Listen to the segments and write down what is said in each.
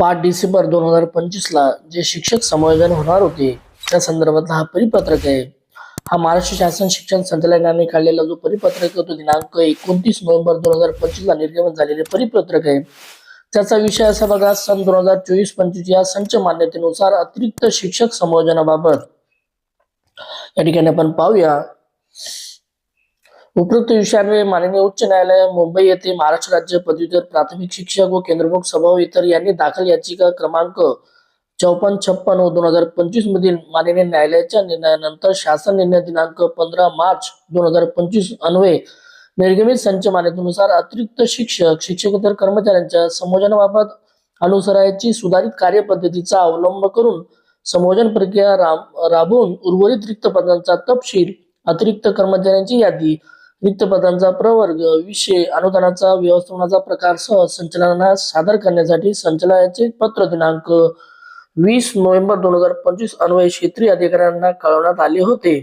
पाच डिसेंबर दोन हजार पंचवीसला जे शिक्षक समायोजन होणार होते त्या संदर्भातला हा परिपत्रक आहे. हा महाराष्ट्र शासन शिक्षण संचालनाने काढलेला जो परिपत्रक होतो तो दिनांक एकोणतीस नोव्हेंबर दोन हजार पंचवीसला निर्गमन झालेले परिपत्रक आहे. त्याचा विषय असा बघा सन दोन हजार चोवीस पंचवीस या संच मान्यतेनुसार अतिरिक्त शिक्षक समायोजनाबाबत या ठिकाणी आपण पाहूया. उपरोक्त विषयान्वये माननीय उच्च न्यायालय मुंबई येथे महाराष्ट्र राज्य पदवीधर प्राथमिक शिक्षक व केंद्रप्रमुख सभा इतर यांनी दाखल याचिका क्रमांक चौपन्न छप्पन व दोन हजार पंचवीस मधील माननीय न्यायालयाच्या निर्णयानंतर शासन निर्णय दिनांक पंधरा मार्च दोन हजार पंचवीस अन्वये निर्गमित संच मान्यतेनुसार अतिरिक्त शिक्षक शिक्षकेतर कर्मचाऱ्यांच्या संयोजनाबाबत अनुसरायची सुधारित कार्यपद्धतीचा अवलंब करून संयोजन प्रक्रिया राबवून उर्वरित रिक्त पदांचा तपशील अतिरिक्त कर्मचाऱ्यांची यादी रिक्तपदांचा प्रवर्ग विषय अनुदानाचा व्यवस्थापनाचा प्रकार सह संचालनास सादर करण्यासाठी संचालनाचे पत्र दिनांक वीस नोव्हेंबर दोन हजार पंचवीस अन्वये क्षेत्रीय अधिकाऱ्यांना कळवण्यात आले होते.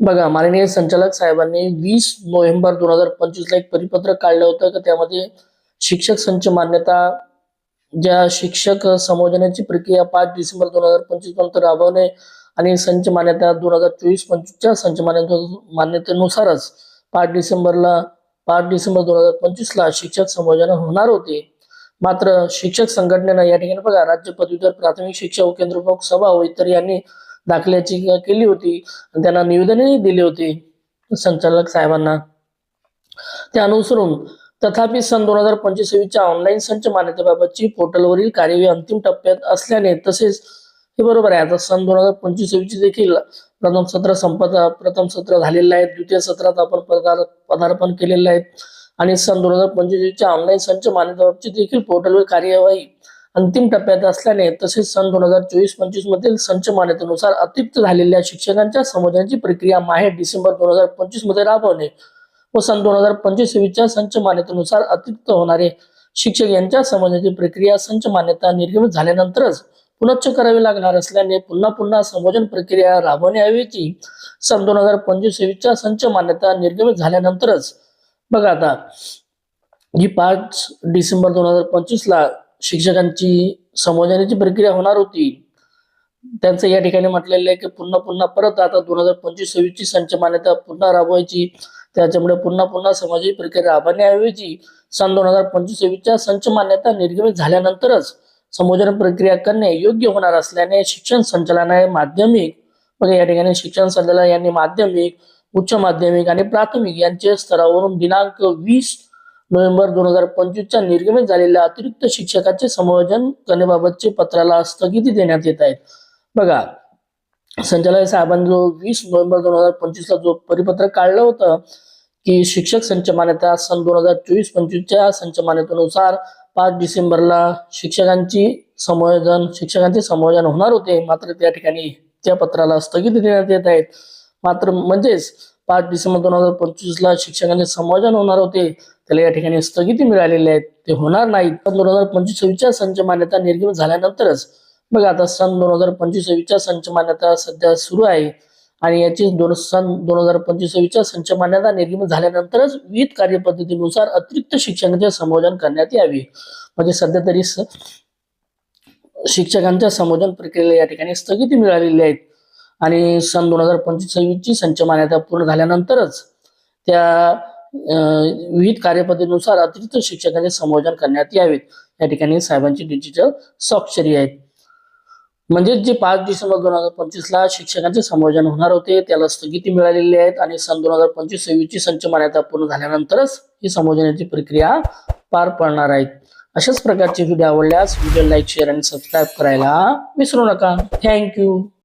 बघा माननीय संचालक साहेबांनी वीस नोव्हेंबर दोन हजार पंचवीस ला एक परिपत्रक काढलं होतं. की त्यामध्ये शिक्षक संच मान्यता ज्या शिक्षक संयोजनाची प्रक्रिया पाच डिसेंबर दोन हजार पंचवीसपर्यंत राबवणे आणि संच मान्यता दोन हजार चोवीस पंचवीसच्या संच मान्यता मान्यतेनुसारच पाच डिसेंबरला पाच डिसेंबर दोन हजार पंचवीसला शिक्षक संयोजन होणार होते. मात्र शिक्षक संघटनेनं या ठिकाणी बघा राज्य पदवीधर प्राथमिक शिक्षा व केंद्रप्रमुख सभा व इतर यांनी दाखल्याची केली होती. आणि त्यांना निवेदनही दिले होते संचालक साहेबांना. ते अनुसरून तथापि सन दोन हजार पंचवीसच्या ऑनलाईन संच मान्यतेबाबतची पोर्टलवरील कार्यवाही अंतिम टप्प्यात असल्याने तसेच हे बरोबर आहे. आता सन दोन हजार पंचवीस देखील प्रथम सत्र संपत प्रथम सत्र झालेलं आहे द्वितीय सत्रात आपण पदार पदार्पण केलेलं आहे आणि सन दोन हजार पंचवीसच्या ऑनलाईन संच मान्यताबाबतची देखील पोर्टलवर कार्यवाही अंतिम टप्प्यात असल्याने तसेच सन दोन हजार चोवीस पंचवीस मधील संच मान्यतेनुसार अतिरिक्त झालेल्या शिक्षकांच्या समाजाची प्रक्रिया माहे डिसेंबर दोन हजार पंचवीसमध्ये राबवणे व सन दोन हजार पंचवीस च्या संच मान्यतेनुसार अतिरिक्त होणारे शिक्षक यांच्या समाजाची प्रक्रिया संच मान्यता निर्गमित झाल्यानंतरच पुनश्च करावी लागणार असल्याने पुन्हा पुन्हा संबोधन प्रक्रिया राबवण्याऐवजी सन दोन हजार पंचवीस संच मान्यता निर्गमित झाल्यानंतरच बघा आता ही पाच डिसेंबर दोन हजार पंचवीसला शिक्षकांची संबोधनाची प्रक्रिया होणार होती. त्यांचं या ठिकाणी म्हटलेलं आहे की पुन्हा पुन्हा परत आता दोन हजार पंचवीस सव्वीस ची संच मान्यता पुन्हा राबवायची. त्याच्यामुळे पुन्हा पुन्हा समाजाची प्रक्रिया राबवण्याऐवजी सन दोन हजार पंचवीस सव्वीसच्या संच मान्यता निर्गमित झाल्यानंतरच संबोधन प्रक्रिया करणे योग्य होणार असल्याने शिक्षण संचालनालय माध्यमिक बघा या ठिकाणी शिक्षण संचालनालय यांनी माध्यमिक उच्च माध्यमिक आणि प्राथमिक यांच्या स्तरावरून दिनांक वीस नोव्हेंबर दोन हजार पंचवीसच्या निर्गमित झालेल्या अतिरिक्त शिक्षकाचे संयोजन करण्याबाबतचे पत्राला स्थगिती देण्यात येत आहेत बघा संचालक साहेबांनी जो वीस नोव्हेंबर दोन हजार पंचवीसला जो परिपत्रक काढलं होतं की शिक्षक संच मान्यता सन दोन हजार चोवीस पंचवीसच्या संच मान्यतेनुसार पाच डिसेंबरला शिक्षकांची संयोजन शिक्षकांचे संयोजन होणार होते. मात्र त्या ठिकाणी त्या पत्राला स्थगिती देण्यात येत आहेत मात्र म्हणजेच पाच डिसेंबर दोन हजार पंचवीसला शिक्षकांचे संयोजन होणार होते. त्याला या ठिकाणी स्थगिती मिळालेली आहे. ते होणार नाहीत पण दोन हजार पंचवीसच्या संच मान्यता निर्गमित झाल्यानंतरच बघा आता सन दोन हजार पंचवीसच्या संच मान्यता सध्या सुरू आहे. आणि याची दोन सन दोन हजार पंचवीसच्या संच मान्यता निर्गमित झाल्यानंतरच विविध कार्यपद्धतीनुसार अतिरिक्त शिक्षणाचे संबोधन करण्यात यावे. म्हणजे सध्या तरी स- शिक्षकांच्या संबोधन प्रक्रियेला या ठिकाणी स्थगिती मिळालेली आहेत आणि सन दोन हजार पंचवीस ची संच मान्यता पूर्ण झाल्यानंतरच त्या अं, विविध कार्यपद्धतीनुसार अतिरिक्त शिक्षकांचे संबोधन करण्यात यावेत या ठिकाणी साहेबांची डिजिटल स्वाक्षरी आहेत म्हणजे जे पाच डिसेंबर दोन हजार पंचवीसला शिक्षकांचे संबोधन होणार होते त्याला स्थगिती मिळालेली आहेत आणि सन दोन हजार पंचवीस सव्वीसची संच मान्यता पूर्ण झाल्यानंतरच ही संबोधनाची प्रक्रिया पार पडणार आहेत अशाच प्रकारचे व्हिडिओ आवडल्यास व्हिडिओ लाईक शेअर आणि सबस्क्राईब करायला विसरू नका. थँक्यू.